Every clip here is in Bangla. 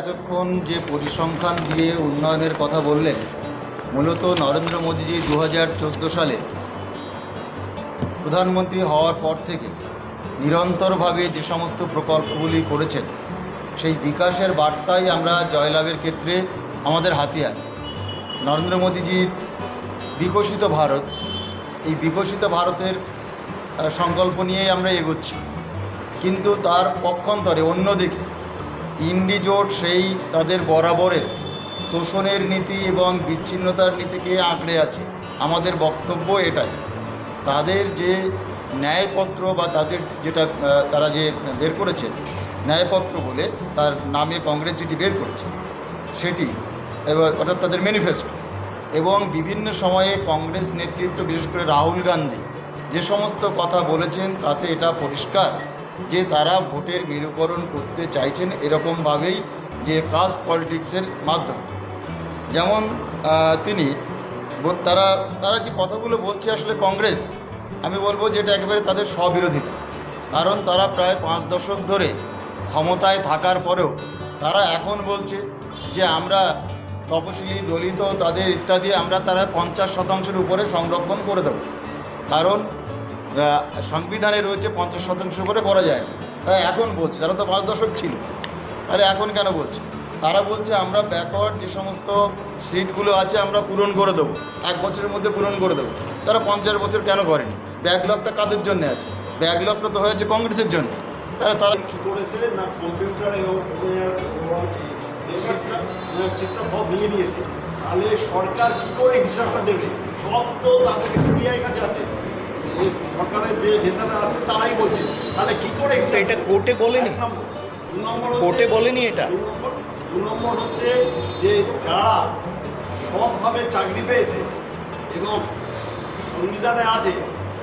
এতক্ষণ যে পরিসংখ্যান দিয়ে উন্নয়নের কথা বললেন, মূলত নরেন্দ্র মোদীজি দু হাজার চোদ্দ সালে প্রধানমন্ত্রী হওয়ার পর থেকে নিরন্তরভাবে যে সমস্ত প্রকল্পগুলি করেছেন, সেই বিকাশের বার্তাই আমরা জয়লাভের ক্ষেত্রে আমাদের হাতিয়ার। নরেন্দ্র মোদীজির বিকশিত ভারত, এই বিকশিত ভারতের সংকল্প নিয়েই আমরা এগোচ্ছি। কিন্তু তার পক্ষান্তরে অন্যদিকে ইন্ডিজোট সেই তাদের বরাবরের তোষণের নীতি এবং বিচ্ছিন্নতার নীতিকে আঁকড়ে আছে। আমাদের বক্তব্য এটাই। তাদের যে ন্যায়পত্র বা তাদের যেটা তারা যে বের করেছে, ন্যায়পত্র বলে তার নামে কংগ্রেস যেটি বের করেছে, সেটি এবার অর্থাৎ তাদের ম্যানিফেস্টো। এবং বিভিন্ন সময়ে কংগ্রেস নেতৃত্ব, বিশেষ করে রাহুল গান্ধী, যে সমস্ত কথা বলেছেন তাতে এটা পরিষ্কার যে তারা ভোটের মেরুকরণ করতে চাইছেন এরকমভাবেই যে কাস্ট পলিটিক্সের মাধ্যমে। যেমন তিনি তারা তারা যে কথাগুলো বলছে আসলে কংগ্রেস, আমি বলব যে এটা একেবারে তাদের স্ববিরোধিতা কারণ তারা প্রায় পাঁচ দশক ধরে ক্ষমতায় থাকার পরেও তারা এখন বলছে যে আমরা তপশিলি দলিত, তাদের ইত্যাদি আমরা তারা পঞ্চাশ শতাংশের উপরে সংরক্ষণ করে দেবো। কারণ সংবিধানে রয়েছে পঞ্চাশ শতাংশ করে করা যায়। তারা এখন বলছে, তারা তো পাঁচ দশক ছিল। তাহলে এখন কেন বলছে? তারা বলছে, আমরা ব্যাকওয়ার্ড যে সমস্ত সিটগুলো আছে, আমরা পূরণ করে দেবো। এক বছরের মধ্যে পূরণ করে দেবো। তারা পঞ্চাশ বছর কেন করেনি? ব্যাকলগটা কাদের জন্য আছে? ব্যাকলগটা তো হয়েছে কংগ্রেসের জন্য। তাহলে তারা কি করেছে না সরকার কি করে হিসাবটা দেবে? সব তো তাদের সিবিআই কাছে আছে। সরকারের যে নেতারা আছে তারাই বলছে তাহলে কি করে হিসাব এটা কোর্টে বলেনি? নম্বর। দু নম্বর হচ্ছে- কোর্টে বলেনি এটা? দু নম্বর দু নম্বর হচ্ছে যে যারা সবভাবে চাকরি পেয়েছে এবং সংবিধানে আছে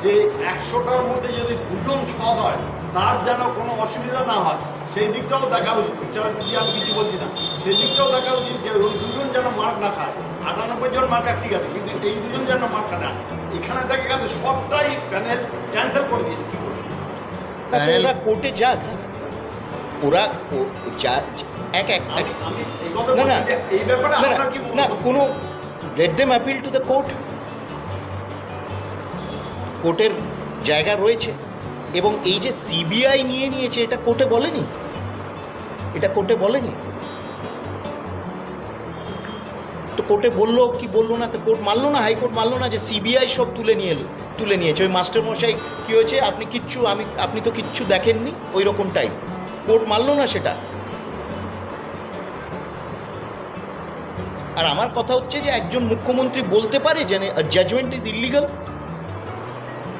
যে একশোটার মধ্যে যদি দুজন সৎ হয় তার যেন কোনো অসুবিধা না হয় সেই দিকটাও দেখা উচিত। যদি আমি কিছু বলছি না সেই দিকটাও দেখা উচিত যে ওই দুজন যেন মার্ক না খায়। আটানব্বই জন মার্ক ঠিক আছে কিন্তু এই দুজন যেন মার্ক না। এখানে দেখা গেছে সবটাই প্যানেল ক্যান্সেল করে দিয়েছে। কি করে কোর্টে যাক। ওরা এক এক না না। এই ব্যাপারে না, কোনো let them appeal to the court. কোর্টের জায়গা রয়েছে। এবং এই যে সিবিআই নিয়ে নিয়েছে, এটা কোর্টে বলেনি? এটা কোর্টে বলেনি? তো কোর্টে বলল কি বলল না, তো কোর্ট মানলো না, হাইকোর্ট মানলো না যে সিবিআই সব তুলে নিয়ে এলো, তুলে নিয়েছে। ওই মাস্টারমশাই কি হয়েছে, আপনি কিচ্ছু, আমি, আপনি তো কিচ্ছু দেখেননি, ওই রকম টাইপ কোর্ট মানলো না সেটা। আর আমার কথা হচ্ছে যে একজন মুখ্যমন্ত্রী বলতে পারে যে জাজমেন্ট ইজ ইলিগাল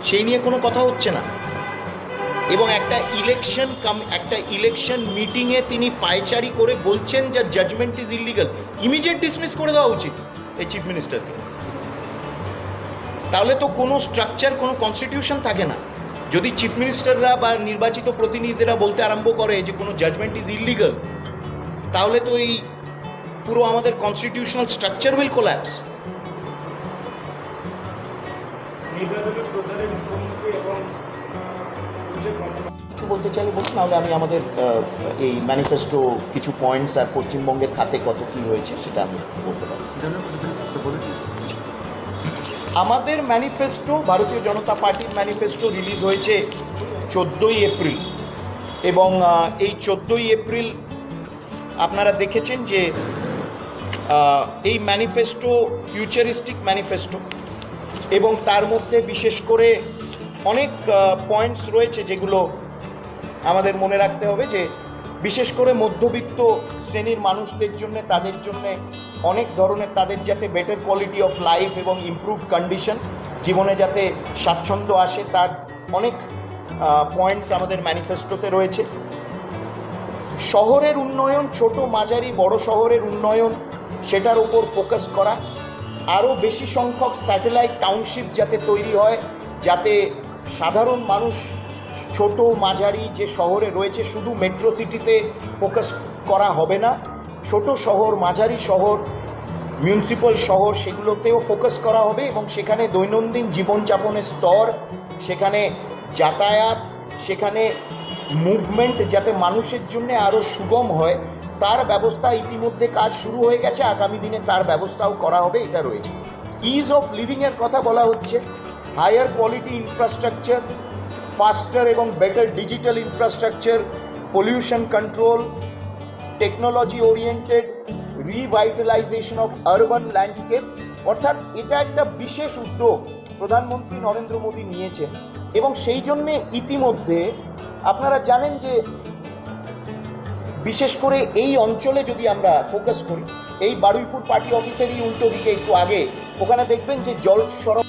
সেই নিয়ে কোনো কথা হচ্ছে না। এবং একটা ইলেকশন কাম একটা ইলেকশন মিটিংয়ে তিনি পায়চারি করে বলছেন যে judgement is illegal immediate dismiss করে দেওয়া উচিত এই চিফ মিনিস্টারকে তাহলে তো কোনো স্ট্রাকচার কোনো কনস্টিটিউশন থাকে না। যদি চিফ মিনিস্টাররা বা নির্বাচিত প্রতিনিধিরা বলতে আরম্ভ করে যে কোনো জাজমেন্ট ইজ ইলিগাল তাহলে তো এই পুরো আমাদের কনস্টিটিউশনাল স্ট্রাকচার উইল কোল্যাপস নির্বাচনের প্রচারে কিছু বলতে চাইলে বলুন, নাহলে আমি আমাদের এই ম্যানিফেস্টো কিছু পয়েন্টস আর পশ্চিমবঙ্গের খাতে কত কি হয়েছে সেটা আমি বলতে পারি আমাদের ম্যানিফেস্টো ভারতীয় জনতা পার্টির ম্যানিফেস্টো রিলিজ হয়েছে চোদ্দোই এপ্রিল। এবং এই চোদ্দোই এপ্রিল আপনারা দেখেছেন যে এই ম্যানিফেস্টো ফিউচারিস্টিক ম্যানিফেস্টো এবং তার মধ্যে বিশেষ করে অনেক পয়েন্টস রয়েছে যেগুলো আমাদের মনে রাখতে হবে যে বিশেষ করে মধ্যবিত্ত শ্রেণির মানুষদের জন্য, তাদের জন্য অনেক ধরনের তাদের যাতে বেটার কোয়ালিটি অফ লাইফ এবং ইমপ্রুভ কন্ডিশন জীবনে যাতে স্বাচ্ছন্দ্য আসে, তার অনেক পয়েন্টস আমাদের ম্যানিফেস্টোতে রয়েছে। শহরের উন্নয়ন, ছোট, মাঝারি, বড় শহরের উন্নয়ন, সেটার উপর ফোকাস করা। আরও বেশি সংখ্যক স্যাটেলাইট টাউনশিপ যাতে তৈরি হয়, যাতে সাধারণ মানুষ, ছোট মাঝারি যে শহরে রয়েছে, শুধু মেট্রো সিটিতে ফোকাস করা হবে না। ছোট শহর, মাঝারি শহর মিউনিসিপ্যাল শহর, সেগুলোতেও ফোকাস করা হবে এবং সেখানে দৈনন্দিন জীবনযাপনের স্তর, সেখানে যাতায়াত, সেখানে মুভমেন্ট যাতে মানুষের জন্য আরও সুগম হয়, তার ব্যবস্থা ইতিমধ্যে কাজ শুরু হয়ে গেছে। আগামী দিনে তার ব্যবস্থাও করা হবে, এটা রয়েছে। ইজ অফ লিভিংয়ের কথা বলা হচ্ছে। হায়ার কোয়ালিটি ইনফ্রাস্ট্রাকচার ফাস্টার এবং better digital infrastructure pollution control technology oriented revitalisation of urban landscape অর্থাৎ এটা একটা বিশেষ উদ্যোগ প্রধানমন্ত্রী নরেন্দ্র মোদী নিয়েছেন। এবং সেই জন্যে ইতিমধ্যে আপনারা জানেন যে বিশেষ করে এই অঞ্চলে যদি আমরা ফোকাস করি, এই বারুইপুর পার্টি অফিসেরই উল্টো দিকে একটু আগে, ওখানে দেখবেন যে জল সরব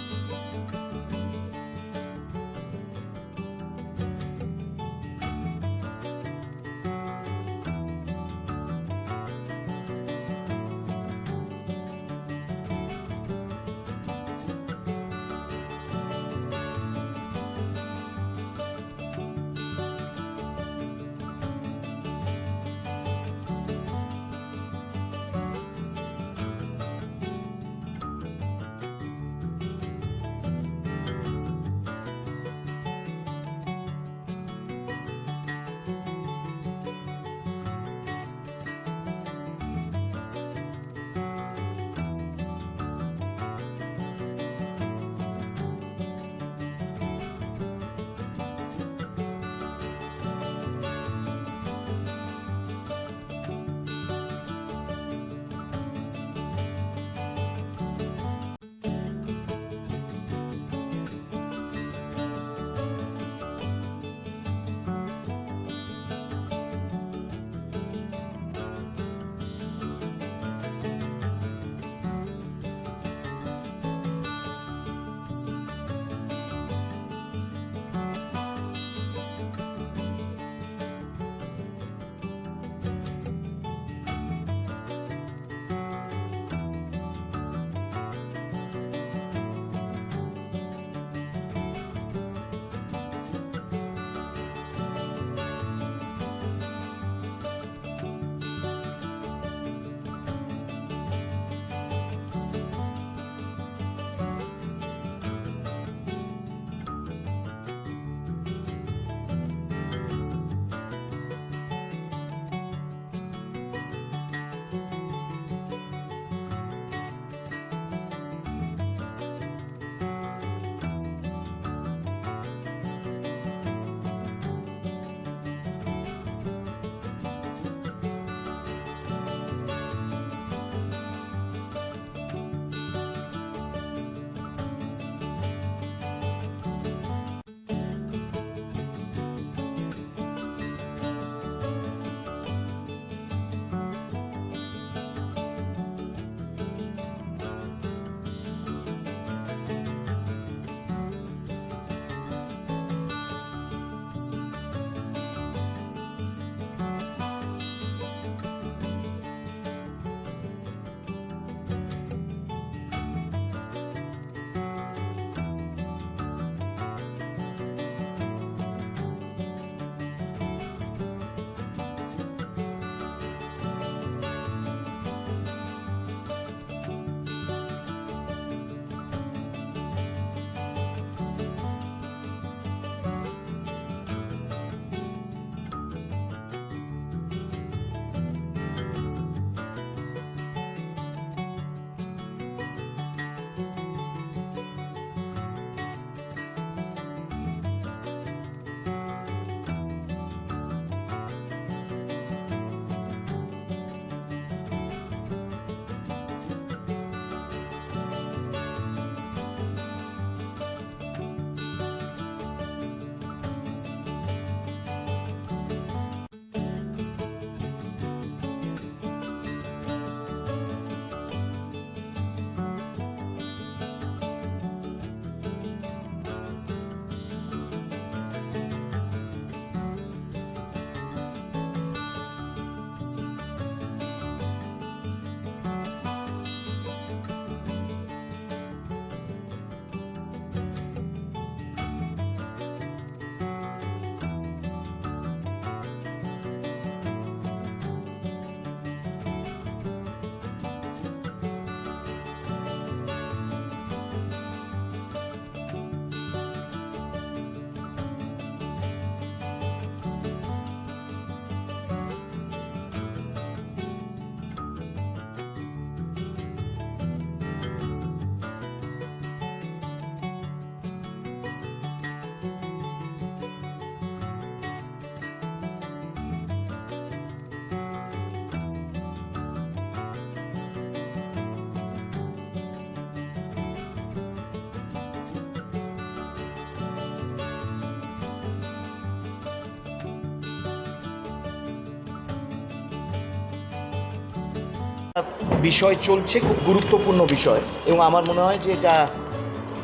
বিষয় চলছে, খুব গুরুত্বপূর্ণ বিষয়। এবং আমার মনে হয় যে এটা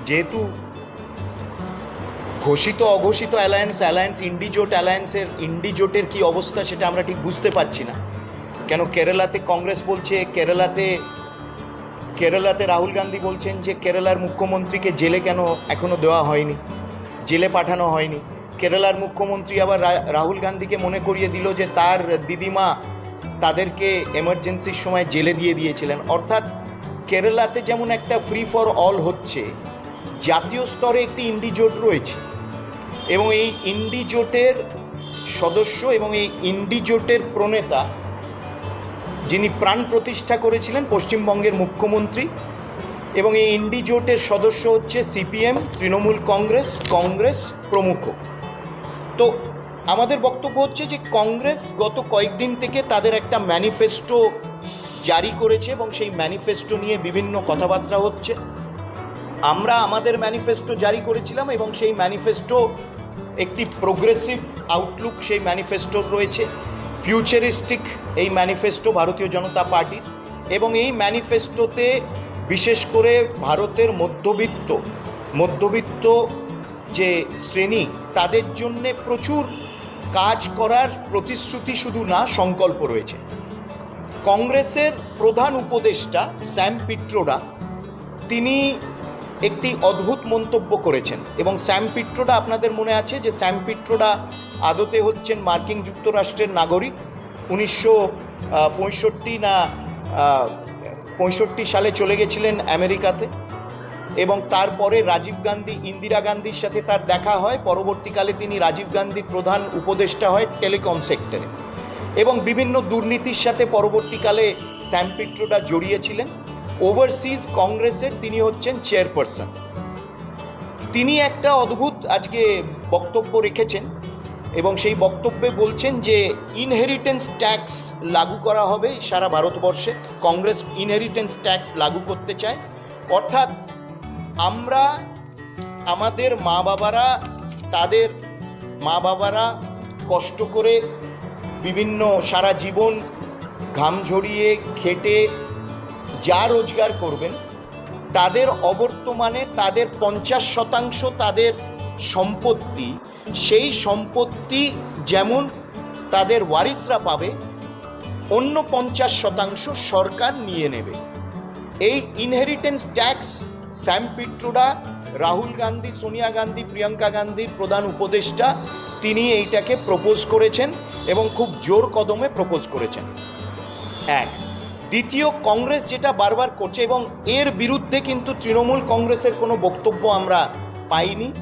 যেহেতু ঘোষিত, অঘোষিত অ্যালায়েন্স অ্যালায়েন্স ইন্ডিজোট অ্যালায়েন্সের ইন্ডিজোটের কি অবস্থা সেটা আমরা ঠিক বুঝতে পারছি না। কেন কেরালাতে কংগ্রেস বলছে, কেরালাতে কেরালাতে রাহুল গান্ধী বলছেন যে কেরালার মুখ্যমন্ত্রীকে জেলে কেন এখনও দেওয়া হয়নি? জেলে পাঠানো হয়নি। কেরালার মুখ্যমন্ত্রী আবার রাহুল গান্ধীকে মনে করিয়ে দিল যে তার দিদিমা তাদেরকে এমার্জেন্সির সময় জেলে দিয়ে দিয়েছিলেন। অর্থাৎ কেরালাতে যেমন একটা ফ্রি ফর অল হচ্ছে, জাতীয় স্তরে একটি ইন্ডিজোট রয়েছে। এবং এই ইন্ডিজোটের সদস্য এবং এই ইন্ডিজোটের প্রণেতা যিনি প্রাণ প্রতিষ্ঠা করেছিলেন, পশ্চিমবঙ্গের মুখ্যমন্ত্রী। এবং এই ইন্ডিজোটের সদস্য হচ্ছে সিপিএম তৃণমূল কংগ্রেস কংগ্রেস প্রমুখ। তো আমাদের বক্তব্য হচ্ছে যে কংগ্রেস গত কয়েকদিন থেকে তাদের একটা ম্যানিফেস্টো জারি করেছে এবং সেই ম্যানিফেস্টো নিয়ে বিভিন্ন কথাবার্তা হচ্ছে। আমরা আমাদের ম্যানিফেস্টো জারি করেছিলাম এবং সেই ম্যানিফেস্টো একটি প্রোগ্রেসিভ আউটলুক সেই ম্যানিফেস্টোর রয়েছে। ফিউচারিস্টিক এই ম্যানিফেস্টো ভারতীয় জনতা পার্টির এবং এই ম্যানিফেস্টোতে বিশেষ করে ভারতের মধ্যবিত্ত মধ্যবিত্ত যে শ্রেণি, তাদের জন্যে প্রচুর কাজ করার প্রতিশ্রুতি শুধু না, সংকল্প রয়েছে। কংগ্রেসের প্রধান উপদেষ্টা স্যাম পিট্রোডা তিনি একটি অদ্ভুত মন্তব্য করেছেন। এবং স্যাম পিট্রোডা আপনাদের মনে আছে যে স্যাম পিট্রোডা আদতে হচ্ছেন মার্কিন যুক্তরাষ্ট্রের নাগরিক। উনিশশো পঁয়ষট্টি না পঁয়ষট্টি সালে চলে গেছিলেন আমেরিকাতে। এবং তারপরে রাজীব গান্ধী, ইন্দিরা গান্ধীর সাথে তার দেখা হয়। পরবর্তীকালে তিনি রাজীব গান্ধীর প্রধান উপদেষ্টা হয় টেলিকম সেক্টরে। এবং বিভিন্ন দুর্নীতির সাথে পরবর্তীকালে স্যাম পিট্রোডা জড়িয়েছিলেন। ওভারসিজ কংগ্রেসের তিনি হচ্ছেন চেয়ারপারসন। তিনি একটা অদ্ভুত আজকে বক্তব্য রেখেছেন এবং সেই বক্তব্যে বলছেন যে ইনহেরিটেন্স ট্যাক্স লাগু করা হবে সারা ভারতবর্ষে। কংগ্রেস ইনহেরিটেন্স ট্যাক্স লাগু করতে চায়। অর্থাৎ আমরা, আমাদের মা বাবারা, তাদের মা বাবারা কষ্ট করে বিভিন্ন সারা জীবন ঘাম ঝরিয়ে খেটে যা রোজগার করবেন, তাদের অবর্তমানে তাদের পঞ্চাশ শতাংশ তাদের সম্পত্তি, সেই সম্পত্তি যেমন তাদের ওয়ারিসরা পাবে, অন্য পঞ্চাশ শতাংশ সরকার নিয়ে নেবে। এই ইনহেরিটেন্স ট্যাক্স স্যাম পিট্রোডা, রাহুল গান্ধী, সোনিয়া গান্ধী, প্রিয়াঙ্কা গান্ধীর প্রধান উপদেষ্টা, তিনি এইটাকে প্রপোজ করেছেন এবং খুব জোর কদমে প্রপোজ করেছেন। এক, দ্বিতীয়, কংগ্রেস যেটা বারবার করছে এবং এর বিরুদ্ধে কিন্তু তৃণমূল কংগ্রেসের কোনো বক্তব্য আমরা পাইনি।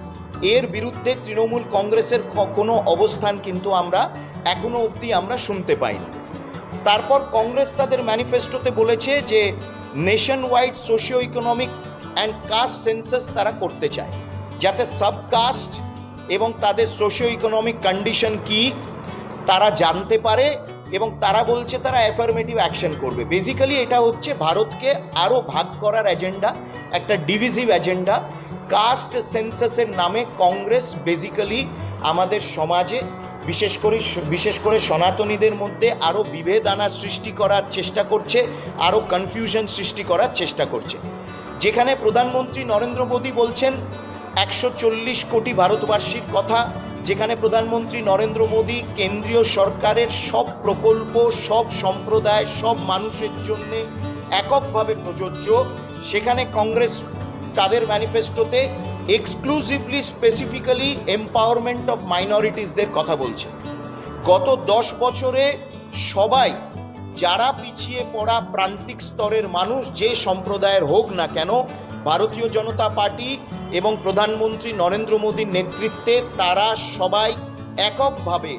এর বিরুদ্ধে তৃণমূল কংগ্রেসের কোনো অবস্থান কিন্তু আমরা এখনও অবধি আমরা শুনতে পাইনি। তারপর কংগ্রেস তাদের ম্যানিফেস্টোতে বলেছে যে nationwide socio economic and caste census তারা করতে চায়। যাতে সাব কাস্ট এবং তাদের সোশিও ইকোনমিক কন্ডিশন কি, তারা জানতে পারে এবং তারা বলছে তারা অ্যাফার্মেটিভ অ্যাকশন করবে। বেসিক্যালি এটা হচ্ছে ভারতকে আরও ভাগ করার এজেন্ডা একটা ডিভিজিভ এজেন্ডা কাস্ট সেন্সাসের নামে কংগ্রেস বেসিক্যালি আমাদের সমাজে, বিশেষ করে বিশেষ করে সনাতনীদের মধ্যে আরও বিভেদ আনার সৃষ্টি করার চেষ্টা করছে আরও কনফিউশন সৃষ্টি করার চেষ্টা করছে। যেখানে প্রধানমন্ত্রী নরেন্দ্র মোদী বলছেন, একশো চল্লিশ কোটি ভারতবাসীর কথা, যেখানে প্রধানমন্ত্রী নরেন্দ্র মোদী কেন্দ্রীয় সরকারের সব প্রকল্প, সব সম্প্রদায়, সব মানুষের জন্য এককভাবে প্রযোজ্য। সেখানে কংগ্রেস তাদের ম্যানিফেস্টোতে এক্সক্লুসিভলি স্পেসিফিক্যালি এম্পাওয়ারমেন্ট অফ মাইনরিটিসদের কথা বলছে। গত দশ বছরে সবাই যারা পিছিয়ে পড়া প্রান্তিক স্তরের মানুষ, যে সম্প্রদায়ের হোক না কেন, ভারতীয় জনতা পার্টি এবং প্রধানমন্ত্রী নরেন্দ্র মোদীর নেতৃত্বে তারা সবাই এককভাবে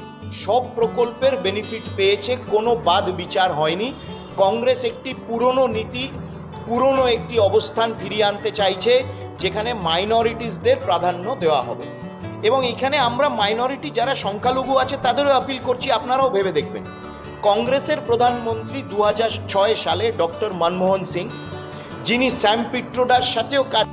সব প্রকল্পের বেনিফিট পেয়েছে, কোনো বাদ বিচার হয়নি। কংগ্রেস একটি পুরনো নীতি, পুরনো একটি অবস্থান ফিরিয়ে আনতে চাইছে, যেখানে মাইনরিটিসদের প্রাধান্য দেওয়া হবে। এবং এখানে আমরা মাইনরিটি যারা সংখ্যালঘু আছে, তাদেরও আপিল করছি, আপনারাও ভেবে দেখবেন। কংগ্রেসের প্রধানমন্ত্রী দু হাজার ছয় সালে ডক্টর মনমোহন সিং যিনি স্যাম পিট্রোডার সাথেও কাজ